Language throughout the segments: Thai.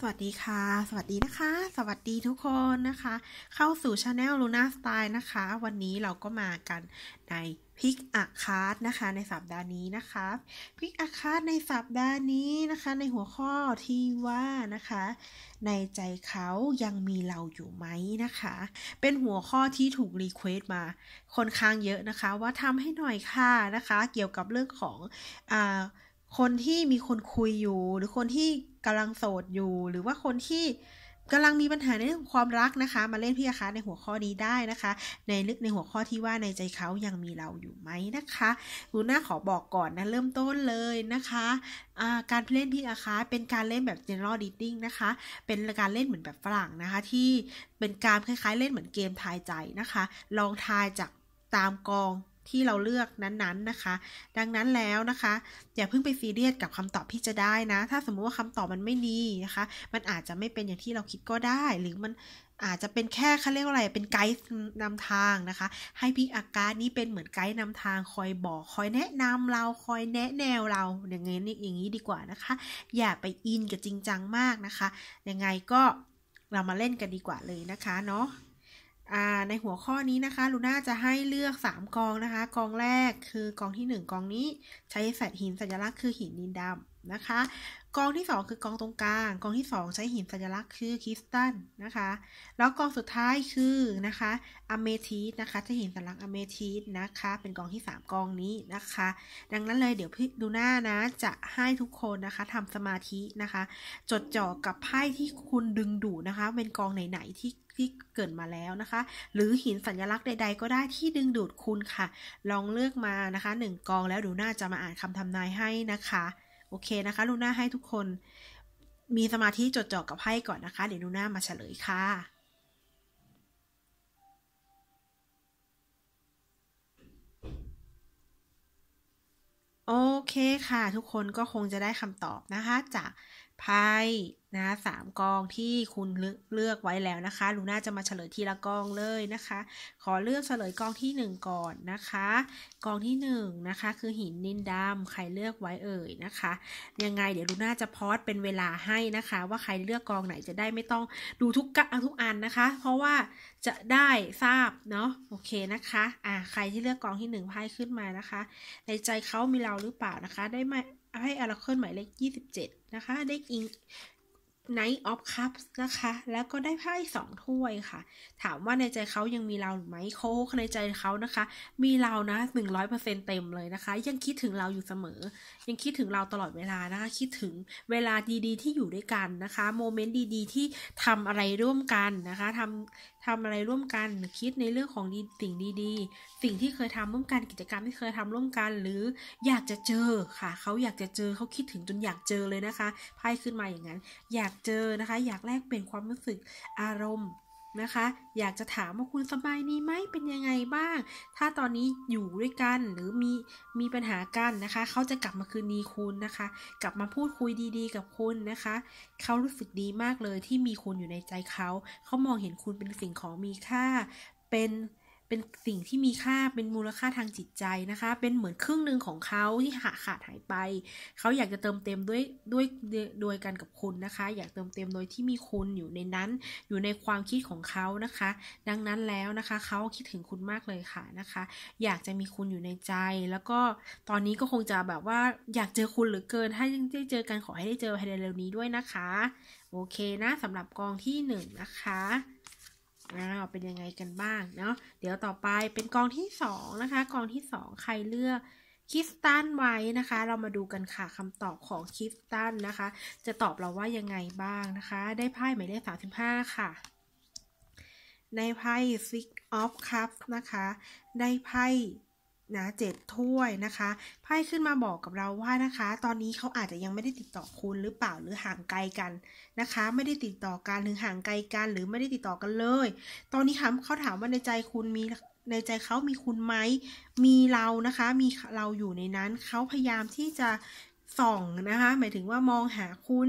สวัสดีค่ะ สวัสดีนะคะ สวัสดีทุกคนนะคะ เข้าสู่ช anel Luna Style นะคะ วันนี้เราก็มากันในพิกอาคาร์ดนะคะ ในสัปดาห์นี้นะคะพิกอาคาร์ดในสัปดาห์นี้นะคะ ในหัวข้อที่ว่านะคะ ในใจเขายังมีเราอยู่ไหมนะคะ เป็นหัวข้อที่ถูกรีเควสมาค่อนข้างเยอะนะคะ ว่าทำให้หน่อยค่ะนะคะ เกี่ยวกับเรื่องของอ่า คนที่มีคนคุยอยู่ หรือคนที่กำลังโสดอยู่ หรือว่าคนที่กำลังมีปัญหาในเรื่องความรักนะคะ มาเล่นพี่อาคาในหัวข้อนี้ได้นะคะ ในลึกในหัวข้อที่ว่าในใจเขายังมีเราอยู่ไหมนะคะลูน่าขอบอกก่อนนะเริ่มต้นเลยนะคะะการเล่นพี่อาคาเป็นการเล่นแบบ general reading นะคะ เป็นการเล่นเหมือนแบบฝรั่งนะคะ ที่เป็นการคล้ายๆ เล่นเหมือนเกมทายใจนะคะ ลองทายจากตามกอง ที่เราเลือกนั้นๆนะคะ ดังนั้นแล้วนะคะ อย่าเพิ่งไปซีเรียสกับคำตอบที่จะได้นะ ถ้าสมมุติว่าคำตอบมันไม่ดีนะคะ มันอาจจะไม่เป็นอย่างที่เราคิดก็ได้ หรือมันอาจจะเป็นแค่เขาเรียกว่าอะไร เป็นไกด์นำทางนะคะ ให้พิกอาการนี้เป็นเหมือนไกด์นำทางคอยบอก คอยแนะนำเราคอยแนะแนวเราอย่างเงี้นี่อย่างนี้ดีกว่านะคะ อย่าไปอินกับจริงจังมากนะคะ ยังไงก็เรามาเล่นกันดีกว่าเลยนะคะเนาะ ในหัวข้อนี้นะคะลูน่าจะให้เลือก 3 กองนะคะ กองแรกคือกองที่ 1 กองนี้ใช้แฟดหินสัญลักษณ์คือหินนินดำนะคะ กองที่ 2 คือกองตรงกลาง กองที่ 2 ใช้หินสัญลักษณ์คือคริสตัลนะคะ แล้วกองสุดท้ายคือนะคะอเมทีสนะคะใช้หินสัญลักษณ์อเมทีสนะคะ เป็นกองที่ 3 กองนี้นะคะ ดังนั้นเลยเดี๋ยวพี่ดูหน้านะจะให้ทุกคนนะคะทำสมาธินะคะ จดจ่อกับไพ่ที่คุณดึงดูนะคะ เป็นกองไหนๆที่ ที่เกิดมาแล้วนะคะ หรือหินสัญลักษณ์ใด ๆ ก็ได้ที่ดึงดูดคุณค่ะ ลองเลือกมานะคะหนึ่งกองแล้วดูน่าจะมาอ่านคำทำนายให้นะคะ โอเคนะคะดูน่าให้ทุกคนมีสมาธิจดจ่อกับไพ่ก่อนนะคะ เดี๋ยวดูน่ามาเฉลยค่ะโอเคค่ะ ทุกคนก็คงจะได้คำตอบนะคะ จาก ไพ่นะสามกองที่คุณเลือกไว้แล้วนะคะลูน่าจะมาเฉลยทีละกองเลยนะคะ ขอเลือกเฉลยกองที่ 1 ก่อนนะคะ กองที่1นะคะคือหินนินดำใครเลือกไว้เอ่ยนะคะ ยังไงเดี๋ยวลูน่าจะพอดเป็นเวลาให้นะคะ ว่าใครเลือกกองไหนจะได้ไม่ต้องดูทุกกทุกอันนะคะ เพราะว่าจะได้ทราบเนาะโอเคนะคะอ่าใครที่เลือกกองที่1ไพ่ขึ้นมานะคะ ในใจเขามีเราหรือเปล่านะคะ ได้ไหม ให้อาราเคิลหมายเลข 27 นะคะ ได้อิง Knight of Cups นะคะ แล้วก็ได้ไพ่สองถ้วยค่ะ ถามว่าในใจเขายังมีเราหรือไม่โค้กในใจเขานะคะ มีเรานะหนึ่งร้อยเปอร์เซ็นเต็มเลยนะคะ ยังคิดถึงเราอยู่เสมอ ยังคิดถึงเราตลอดเวลานะคะ คิดถึงเวลาดีๆ ที่อยู่ด้วยกันนะคะ โมเมนต์ดีๆ ที่ทำอะไรร่วมกันนะคะทำ ทำอะไรร่วมกันคิดในเรื่องของสิ่งดีๆ สิ่งที่เคยทำร่วมกันกิจกรรมที่เคยทำร่วมกัน หรืออยากจะเจอค่ะ เขาอยากจะเจอเขาคิดถึงจนอยากเจอเลยนะคะไพ่ขึ้นมาอย่างนั้น อยากเจอนะคะ อยากแลกเปลี่ยนความรู้สึกอารมณ์ นะคะ อยากจะถามว่าคุณสบายดีไหมเป็นยังไงบ้าง ถ้าตอนนี้อยู่ด้วยกันหรือมีมีปัญหากันนะคะ เขาจะกลับมาคืนดีคุณนะคะ กลับมาพูดคุยดีๆ กับคุณนะคะ เขารู้สึกดีมากเลยที่มีคุณอยู่ในใจเขา เขามองเห็นคุณเป็นสิ่งของมีค่า เป็น เป็นสิ่งที่มีค่าเป็นมูลค่าทางจิตใจนะคะ เป็นเหมือนครึ่งหนึ่งของเขาที่ขาขาดหายไป เขาอยากจะเติมเต็มด้วยด้วยโดยกันกับคุณนะคะ อยากเติมเต็มโดยที่มีคุณอยู่ในนั้น อยู่ในความคิดของเขานะคะ ดังนั้นแล้วนะคะเขาคิดถึงคุณมากเลยค่ะนะคะ อยากจะมีคุณอยู่ในใจ แล้วก็ตอนนี้ก็คงจะแบบว่าอยากเจอคุณหรือเกิน ถ้ายังได้เจอกันขอให้ได้เจอภายในเร็วนี้ด้วยนะคะ โอเคนะสำหรับกองที่หนึ่งนะคะ อ้าวเป็นยังไงกันบ้างเนาะเดี๋ยวต่อไปเป็นกองที่สองนะคะ กองที่สองใครเลือกคิสตันไว้นะคะ เรามาดูกันค่ะคำตอบของคิสตันนะคะ จะตอบเราว่ายังไงบ้างนะคะ ได้ไพ่หมายเลขสามสิบห้าค่ะ ในไพ่ six of cups นะคะ ได้ไพ่ นะเจ็ดถ้วยนะคะไพ่ขึ้นมาบอกกับเราว่านะคะ ตอนนี้เขาอาจจะยังไม่ได้ติดต่อคุณหรือเปล่าหรือห่างไกลกันนะคะ ไม่ได้ติดต่อกันหรือห่างไกลกันหรือไม่ได้ติดต่อกันเลย ตอนนี้ถามเขาถามว่าในใจคุณมีในใจเขามีคุณไหมมีเรานะคะ มีเราอยู่ในนั้นเขาพยายามที่จะส่องนะคะ หมายถึงว่ามองหาคุณ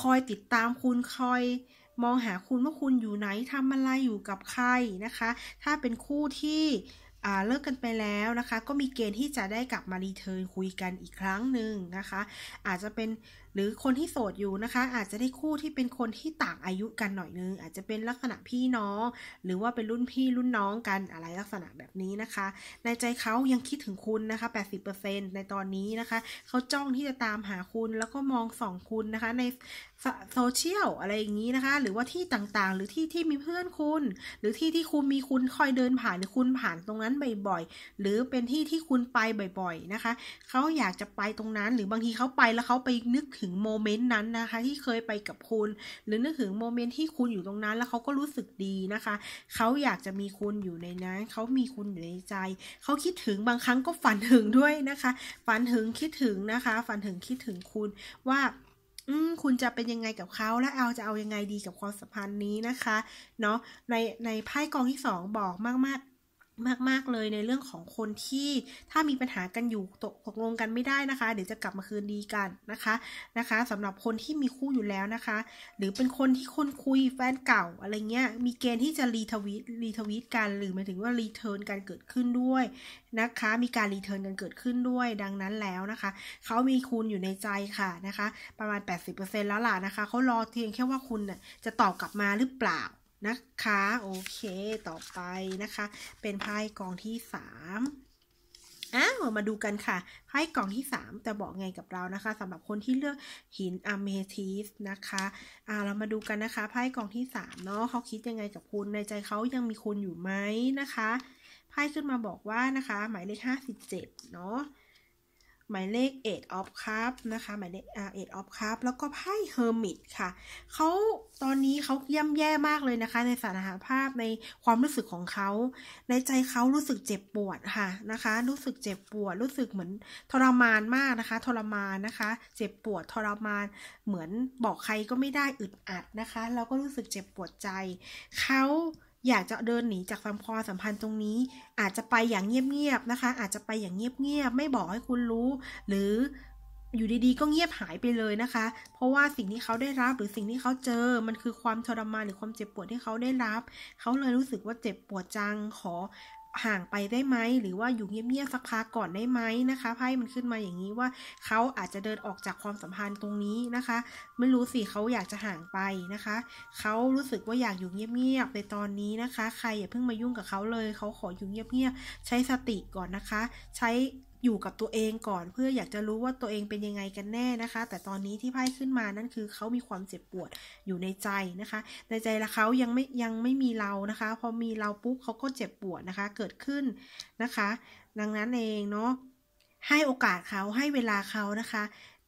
คอยติดตามคุณคอยมองหาคุณว่าคุณอยู่ไหนทำอะไรอยู่กับใครนะคะ ถ้าเป็นคู่ที่ เลิกกันไปแล้วนะคะ ก็มีเกณฑ์ที่จะได้กลับมารีเทิร์นคุยกันอีกครั้งหนึ่งนะคะ อาจจะเป็นหรือคนที่โสดอยู่นะคะ อาจจะได้คู่ที่เป็นคนที่ต่างอายุกันหน่อยนึง อาจจะเป็นลักษณะพี่น้อง หรือว่าเป็นรุ่นพี่รุ่นน้องกันอะไรลักษณะแบบนี้นะคะ ในใจเขายังคิดถึงคุณนะคะ 80%ในตอนนี้นะคะ เขาจ้องที่จะตามหาคุณแล้วก็มองส่องคุณนะคะ ในโซเชียลอะไรอย่างนี้นะคะ หรือว่าที่ต่างๆ หรือที่ที่มีเพื่อนคุณ หรือที่ที่คุณมีคุณคอยเดินผ่านหรือคุณผ่านตรงนั้นบ่อยๆ หรือเป็นที่ที่คุณไปบ่อยๆนะคะ เขาอยากจะไปตรงนั้น หรือบางทีเขาไปแล้วเขาไปนึกถึงโมเมนต์นั้นนะคะ ที่เคยไปกับคุณ หรือนึกถึงโมเมนต์ที่คุณอยู่ตรงนั้น แล้วเขาก็รู้สึกดีนะคะ เขาอยากจะมีคุณอยู่ในนั้น เขามีคุณอยู่ในใจ เขาคิดถึงบางครั้งก็ฝันถึงด้วยนะคะ ฝันถึงคิดถึงนะคะ ฝันถึงคิดถึงคุณว่า คุณจะเป็นยังไงกับเขาและเอาจะเอายังไงดีกับความสัมพันธ์นี้นะคะ เนาะในในไพ่กองที่สองบอกมาก ๆ มาก ๆ เลยในเรื่องของคนที่ถ้ามีปัญหากันอยู่ตกตกลงกันไม่ได้นะคะ เดี๋ยวจะกลับมาคืนดีกันนะคะนะคะสำหรับคนที่มีคู่อยู่แล้วนะคะ หรือเป็นคนที่คนคุยแฟนเก่าอะไรเงี้ยมีเกณฑ์ที่จะรีทวีตรีทวีตกันหรือหมายถึงว่ารีเทิร์นกันเกิดขึ้นด้วยนะคะ มีการรีเทิร์นกันเกิดขึ้นด้วยดังนั้นแล้วนะคะเขามีคุณอยู่ในใจค่ะนะคะ ประมาณ 80%แล้วล่ะนะคะเขารอเพียงแค่ว่าคุณน่ะจะตอบกลับมาหรือเปล่า นะคะ โอเคต่อไปนะคะ เป็นไพ่กองที่สามอ้าวมาดูกันค่ะไพ่กล่องที่3แต่บอกไงกับเรานะคะสำหรับคนที่เลือกหินอะเมทิสนะคะอ่าเรามาดูกันนะคะไพ่กล่องที่3เนาะเขาคิดยังไงกับคุณในใจเขายังมีคุณอยู่ไหมนะคะไพ่ขึ้นมาบอกว่านะคะ หมายเลข57เนาะ หมายเลข eight of cup นะคะ หมายเลข eight of cup แล้วก็ไพ่ hermit ค่ะ เขาตอนนี้เขาย่ำแย่มากเลยนะคะ ในสถานภาพในความรู้สึกของเขา ในใจเขารู้สึกเจ็บปวดค่ะนะคะ รู้สึกเจ็บปวด รู้สึกเหมือนทรมานมากนะคะ ทรมานนะคะ เจ็บปวดทรมาน เหมือนบอกใครก็ไม่ได้อึดอัดนะคะ แล้วก็รู้สึกเจ็บปวดใจ เขา อยากจะเดินหนีจากความสัมพันธ์ตรงนี้ อาจจะไปอย่างเงียบๆนะคะ อาจจะไปอย่างเงียบๆไม่บอกให้คุณรู้ หรืออยู่ดีๆ ก็เงียบหายไปเลยนะคะ เพราะว่าสิ่งที่เขาได้รับหรือสิ่งที่เขาเจอ มันคือความทรมานหรือความเจ็บปวดที่เขาได้รับ เขาเลยรู้สึกว่าเจ็บปวดจัง ขอ ห่างไปได้ไหมหรือว่าอยู่เงียบๆสักพักก่อนได้ไหมนะคะไพ่มันขึ้นมาอย่างนี้ว่าเขาอาจจะเดินออกจากความสัมพันธ์ตรงนี้นะคะ ไม่รู้สิเขาอยากจะห่างไปนะคะเขารู้สึกว่าอยากอยู่เงียบๆในตอนนี้นะคะ ใครอย่าเพิ่งมายุ่งกับเขาเลยเขาขออยู่เงียบๆใช้สติก่อนนะคะ ใช้ อยู่กับตัวเองก่อน เพื่ออยากจะรู้ว่าตัวเองเป็นยังไงกันแน่นะคะ แต่ตอนนี้ที่ไพ่ขึ้นมานั่นคือเขามีความเจ็บปวดอยู่ในใจนะคะ ในใจละเขายังไม่ยังไม่มีเรานะคะ พอมีเราปุ๊บเขาก็เจ็บปวดนะคะ เกิดขึ้นนะคะ ดังนั้นเองเนาะให้โอกาสเขาให้เวลาเขานะคะ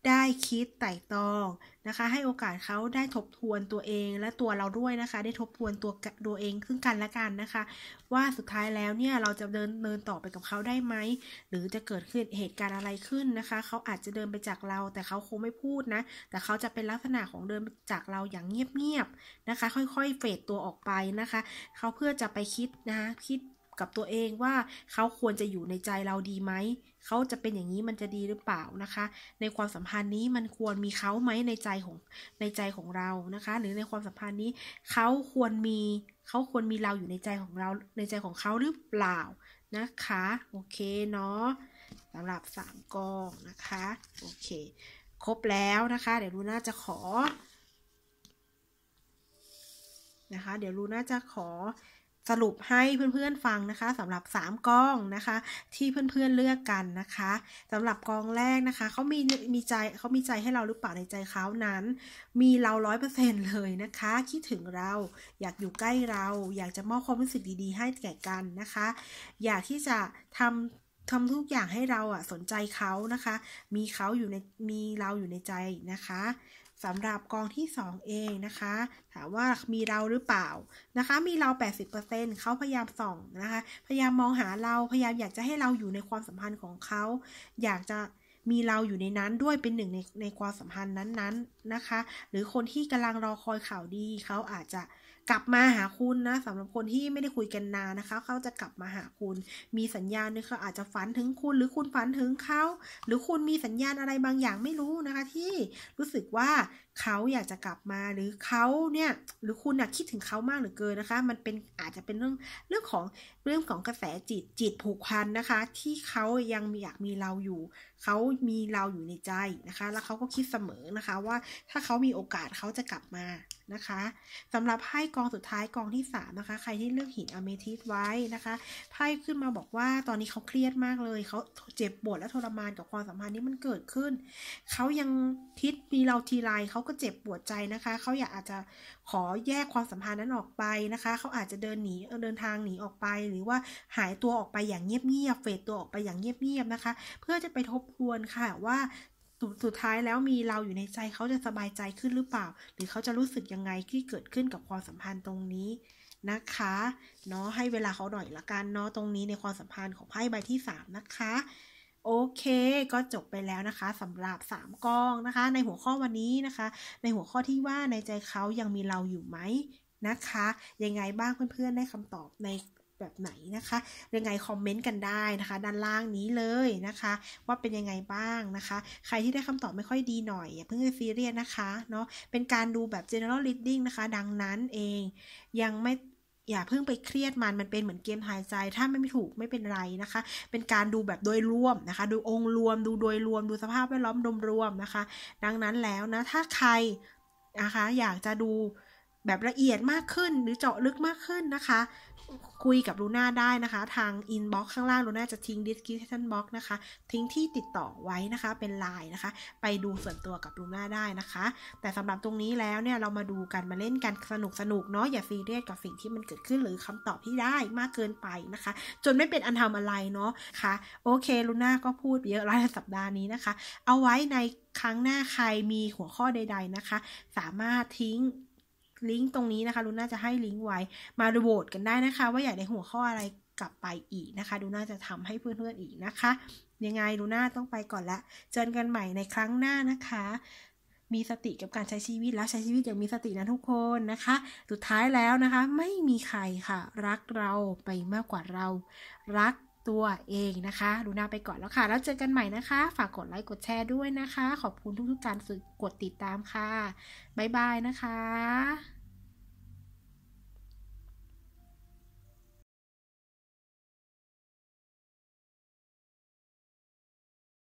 ได้คิดไต่ตองนะคะ ให้โอกาสเขาได้ทบทวนตัวเองและตัวเราด้วยนะคะ ได้ทบทวนตัวตัวเองซึ่งกันและกันนะคะ ว่าสุดท้ายแล้วเนี่ยเราจะเดินเดินต่อไปกับเขาได้ไหมหรือจะเกิดขึ้นเหตุการณ์อะไรขึ้นนะคะ เขาอาจจะเดินไปจากเรา แต่เขาคงไม่พูดนะ แต่เขาจะเป็นลักษณะของเดินจากเราอย่างเงียบๆนะคะ ค่อยๆเฟดตัวออกไปนะคะ เขาเพื่อจะไปคิดนะคะคิด กับตัวเองว่าเขาควรจะอยู่ในใจเราดีไหม เขาจะเป็นอย่างนี้มันจะดีหรือเปล่านะคะ ในความสัมพันธ์นี้มันควรมีเขาไหมในใจของในใจของเรานะคะ หรือในความสัมพันธ์นี้เขาควรมีเขาควรมีเราอยู่ในใจของเราในใจของเขาหรือเปล่านะคะ โอเคเนาะสำหรับสามกองนะคะ โอเค ครบแล้วนะคะ เดี๋ยวลูน่าจะขอนะคะ เดี๋ยวลูน่าจะขอ สรุปให้เพื่อนๆฟังนะคะสำหรับ 3กองนะคะ ที่เพื่อนๆเลือกกันนะคะสำหรับกองแรกนะคะเขามีมีใจเขามีใจให้เราหรือเปล่าในใจเขานั้น มีเราร้อยเปอร์เซ็นเลยนะคะ คิดถึงเราอยากอยู่ใกล้เรา อยากจะมอบความรู้สึกดีๆ ให้แก่กันนะคะ อยากที่จะทำทำทุกอย่างให้เราอะสนใจเขานะคะ มีเขาอยู่ในมีเราอยู่ในใจนะคะ สำหรับกองที่ 2 เองนะคะ ถามว่ามีเราหรือเปล่านะคะ มีเรา 80%เขาพยายามส่องนะคะ พยายามมองหาเรา พยายามอยากจะให้เราอยู่ในความสัมพันธ์ของเขา อยากจะมีเราอยู่ในนั้นด้วยเป็นหนึ่งในในความสัมพันธ์นั้นๆนนนะคะ หรือคนที่กำลังรอคอยข่าวดีเขาอาจจะ กลับมาหาคุณนะสำหรับคนที่ไม่ได้คุยกันนานนะคะ เขาจะกลับมาหาคุณ มีสัญญาณนึงเขาอาจจะฝันถึงคุณ หรือคุณฝันถึงเขา หรือคุณมีสัญญาณอะไรบางอย่างไม่รู้นะคะ ที่รู้สึกว่าเขาอยากจะกลับมาหรือเขาเนี่ยหรือคุณคิดถึงเขามากหรือเกินนะคะ มันเป็นอาจจะเป็นเรื่องเรื่องของเรื่องของกระแสจิตจิตผูกพันนะคะ ที่เขายังอยากมีเราอยู่ เขามีเราอยู่ในใจนะคะ แล้วเขาก็คิดเสมอนะคะ ว่าถ้าเขามีโอกาสเขาจะกลับมา นะคะสำหรับไพ่กองสุดท้ายกองที่3นะคะ ใครที่เลือกหินอเมทิสไว้นะคะไพ่ขึ้นมาบอกว่าตอนนี้เขาเครียดมากเลยเขาเจ็บปวดและทรมานกับความสัมพันธ์ที่มันเกิดขึ้นเขายังคิดมีเราทีไรเขาก็เจ็บปวดใจนะคะเขาอยากอาจจะขอแยกความสัมพันธ์นั้นออกไปนะคะเขาอาจจะเดินหนีเดินทางหนีออกไป หรือว่าหายตัวออกไปอย่างเงียบๆเฟดตัวออกไปอย่างเงียบๆนะคะ เพื่อจะไปทบทวนค่ะว่า สุดท้ายแล้วมีเราอยู่ในใจเขาจะสบายใจขึ้นหรือเปล่า หรือเขาจะรู้สึกยังไงที่เกิดขึ้นกับความสัมพันธ์ตรงนี้นะคะเนาะให้เวลาเขาหน่อยละกันเนาะตรงนี้ในความสัมพันธ์ของไพ่ใบที่3นะคะโอเค ก็จบไปแล้วนะคะสำหรับ 3กองนะคะ ในหัวข้อวันนี้นะคะ ในหัวข้อที่ว่าในใจเขายังมีเราอยู่ไหมนะคะ ยังไงบ้างเพื่อนๆได้คำตอบใน แบบไหนนะคะยังไงคอมเมนต์กันได้นะคะ ด้านล่างนี้เลยนะคะ ว่าเป็นยังไงบ้างนะคะ ใครที่ได้คำตอบไม่ค่อยดีหน่อยอย่าเพิ่งไปซีเรียสนะคะเนาะเป็นการดูแบบ general reading นะคะ ดังนั้นเองยังไม่อย่าเพิ่งไปเครียดมันมันเป็นเหมือนเกมทายใจ ถ้าไม่ถูกไม่เป็นไรนะคะ เป็นการดูแบบโดยรวมนะคะ ดูองค์รวมดูโดยรวมดูสภาพแวดล้อมรวมๆนะคะ ดังนั้นแล้วนะถ้าใครนะคะ อยากจะดู แบบละเอียดมากขึ้นหรือเจาะลึกมากขึ้นนะคะ คุยกับลูน่าได้นะคะ ทางอินบ็อกซ์ข้างล่างลูน่าจะทิ้ง description box นะคะ ทิ้งที่ติดต่อไว้นะคะ เป็นไลน์นะคะ ไปดูส่วนตัวกับลูน่าได้นะคะ แต่สำหรับตรงนี้แล้วเนี่ยเรามาดูกันมาเล่นกันสนุกสนุกเนาะอย่าซีเรียสกับสิ่งที่มันเกิดขึ้นหรือคำตอบที่ได้มากเกินไปนะคะ จนไม่เป็นอันทำอะไรเนาะคะ่ะ โอเคลูน่าก็พูดเยอะรายสัปดาห์นี้นะคะ เอาไว้ในครั้งหน้าใครมีหัวข้อใด ๆนะคะ สามารถทิ้ง ลิงก์ตรงนี้นะคะดูน่าจะให้ลิงก์ไว้มาโหวตกันได้นะคะ ว่าอยากได้หัวข้ออะไรกลับไปอีกนะคะ ดูน่าจะทำให้เพื่อนๆอีกนะคะ ยังไงดูน่าต้องไปก่อนละเจอกันใหม่ในครั้งหน้านะคะ มีสติกับการใช้ชีวิตแล้วใช้ชีวิตอย่างมีสตินะทุกคนนะคะ สุดท้ายแล้วนะคะ ไม่มีใครค่ะ รักเราไปมากกว่าเรา รัก ตัวเองนะคะดูนาไปก่อนแล้วค่ะ แล้วเจอกันใหม่นะคะ ฝากกดไลค์กดแชร์ด้วยนะคะ ขอบคุณทุกๆการกกดติดตามค่ะบ๊ายบายนะคะ